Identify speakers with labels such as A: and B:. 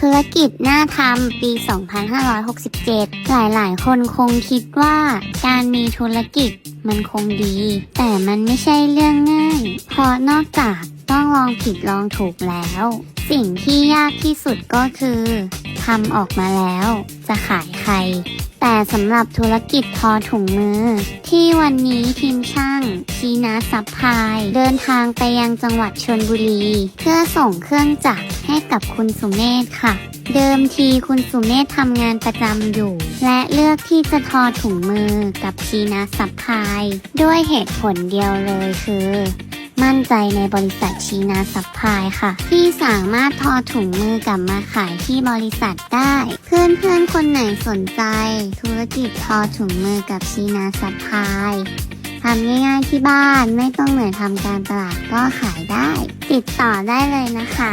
A: ธุรกิจน่าทำปี 2567 หลายๆ คนคงคิดว่าการมีธุรกิจมันคงดี แต่มันไม่ใช่เรื่องง่าย เพราะนอกจากต้องลองผิดลองถูกแล้ว สิ่งที่ยากที่สุดก็คือทำออกมาแล้ว จะขายใคร แต่สำหรับธุรกิจทอถุงมือ ที่วันนี้ทีมช่าง ชีนาซับพลาย เดินทางไปยังจังหวัดชนบุรี เพื่อส่งเครื่องจักรให้กับคุณสุเมธค่ะ เดิมทีคุณสุเมธทำงานประจำอยู่ และเลือกที่จะทอถุงมือกับชีนาซับพลาย ด้วยเหตุผลเดียวเลยคือมั่นใจในบริษัทชีนาซัพพลายค่ะ ที่สามารถทอถุงมือกลับมาขายที่บริษัทได้ เพื่อนๆคนไหนสนใจ ธุรกิจทอถุงมือกับชีนาซัพพลาย ทำง่ายๆที่บ้านไม่ต้องเหนื่อยทำการตลาดก็ขายได้ ติดต่อได้เลยนะคะ